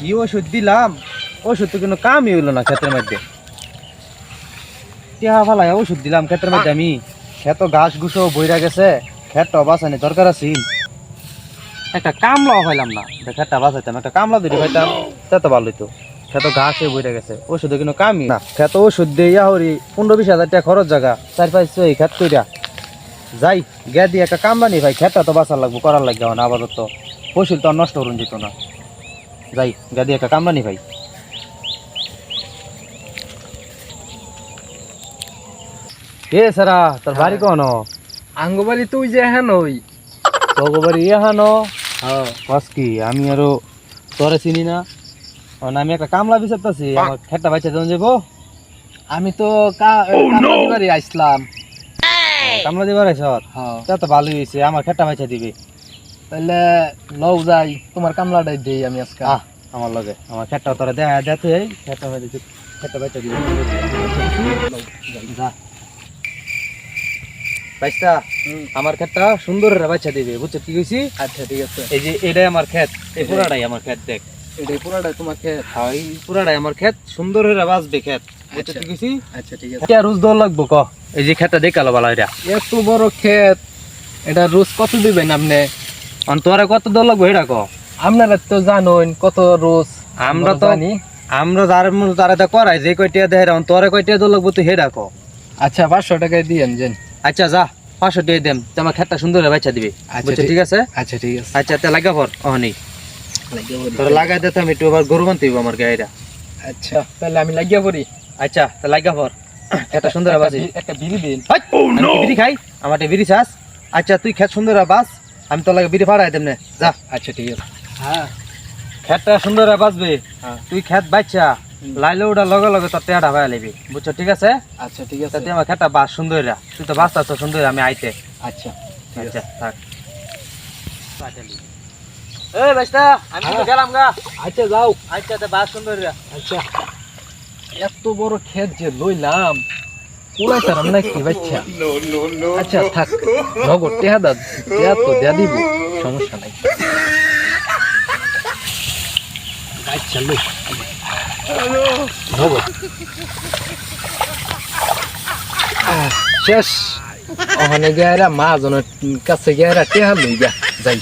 কি ওষুধ দিলাম? ওষুধ তো কোনো কামই হইল না ক্ষেতের মধ্যে। টিহা ফালাই ওষুধ দিলাম ক্ষেতের মধ্যে আমি। ক্ষেত ঘাস গুছো বইরা গেছে ক্ষেতটা বাঁচানি দরকার আছে। একটা কামলাও পাইলাম না। ক্ষেতটা বাঁচাইতাম, একটা কামলা দিতে পাইতাম তা তো ভালোই তো ক্ষেত ঘাসে বইরা গেছে ওষুধে কোনো কামই না। ক্ষেত ওষুধ দিয়ে ইয়া হরি, পনেরো বিশ হাজার টাকা খরচ জায়গা চার পাঁচ এই ক্ষেত কইরা। যাই গে দিয়ে একটা কামলা নি ভাই, ক্ষেতটা তো বাঁচার লাগবো, করার লাগবে এখন আপাতত। ফসল তো আর নষ্ট করুন যেত না। যাই গে দিয়ে একটা কামলা নি ভাই। এ সারা তোর বাড়ি কোন আঙ্গবাড়ি তুই যে হ্যাঁ নই তগবাড়ি ইহানো হ্যাঁ। কস কি আমি আরও তোরে চিনি না। আমি একটা কামলা বিচারতেছি আমার খেটটা বাচ্চা দেন যাব আমি তো কা- কামরানি বাড়ি আসলাম কামলা দিবার আইসর? হ্যাঁ। তা তো ভালোই হয়েছে আমার খেটটা বাচ্চা দিবি। তাহলে লও যাই। তোমার কামলাটাই দেই আমি আজকে। আমার লগে। আমার খেটটা তোরা দেয়া দেতে খেটটা বাচ্চা খেটটা বাচ্চা দিবি। বাইশটা আমার খেটটা সুন্দর বাচ্চা দিবে। বুঝছ কি কইছি? আচ্ছা ঠিক আছে। এই যে এটাই আমার ক্ষেত এই পুরাটাই আমার খেত দেখ। এটাই পুরাটাই তোমাকে হ্যাঁ এই পুরাটাই আমার খেত। সুন্দর হয়ে বাঁচবে ক্ষেত বুঝছ আচ্ছা। কি কইছি? আচ্ছা ঠিক আছে। রোজ দৌড় লাগবো ক? এই যে খেতটা দেখাল বালা এটা। এত বড় খেত। এটা রোজ কত দিবেন আপনি? তোরা কত দৌড় লাগবো এটা ক আপনারা তো জানেন কত রোজ আমরা তো জানি। আমরা যার মূল তারা তো করাই যে কয়টিয়া দেয় অন তোরা কয়টিয়া দৌড় লাগবো তুই হেডা ক আচ্ছা পাঁচশো টাকায় দিয়েন যেন আচ্ছা যা পাঁচশো দিয়ে দেম। তোমার খেতটা সুন্দর বাচ্চা দিবে। আচ্ছা, ঠিক- আছে? আচ্ছা ঠিক আছে। আচ্ছা তে লাগা পর ও নেই তোরা লাগাই দিতে আমি একটু আবার গরু বানতে আমার গাড়িটা আচ্ছা তাহলে আমি লাগিয়া পড়ি আচ্ছা তে লাগা পর। খেতটা সুন্দর বাঁচি একটা বি- বিড়ি দিন। আমি বিড়ি খাই আমার একটা বিড়ি চাস। আচ্ছা তুই খেত সুন্দর বাঁচ। আমি তোর লাগে বিড়ি ফাড়াই দেম নে যা। আচ্ছা ঠিক আছে। হ্যাঁ। খেতটা সুন্দর হয়ে বাঁচবে। হ্যাঁ। তুই খেত বাচ্চা লাইলে ওটা লগে লগে তোর টেয়াটা ভাই লিবি বুঝছ ঠিক আছে? আচ্ছা ঠিক আছে। তুই আমার খেতটা বাস সুন্দর। তুই তো বাঁচতে আছো সুন্দর আমি আইতে। আচ্ছা ঠিক আচ্ছা আছে থাক। এই বাইস্তা আমি তো গেলাম গা। আচ্ছা যাও। আচ্ছা বাস সুন্দর। আচ্ছা। এত বড় খেত যে লইলাম। পুরাই তার না কি বাচ্চা আচ্ছা থাক। নগদ টেহা দা টেহা তো দেয়া দিব সমস্যা নাই। আচ্ছা লো। নগদ। শেষ। ওখানে গেরা মা জনের কাছে গেরা টেহা লই গা যাই।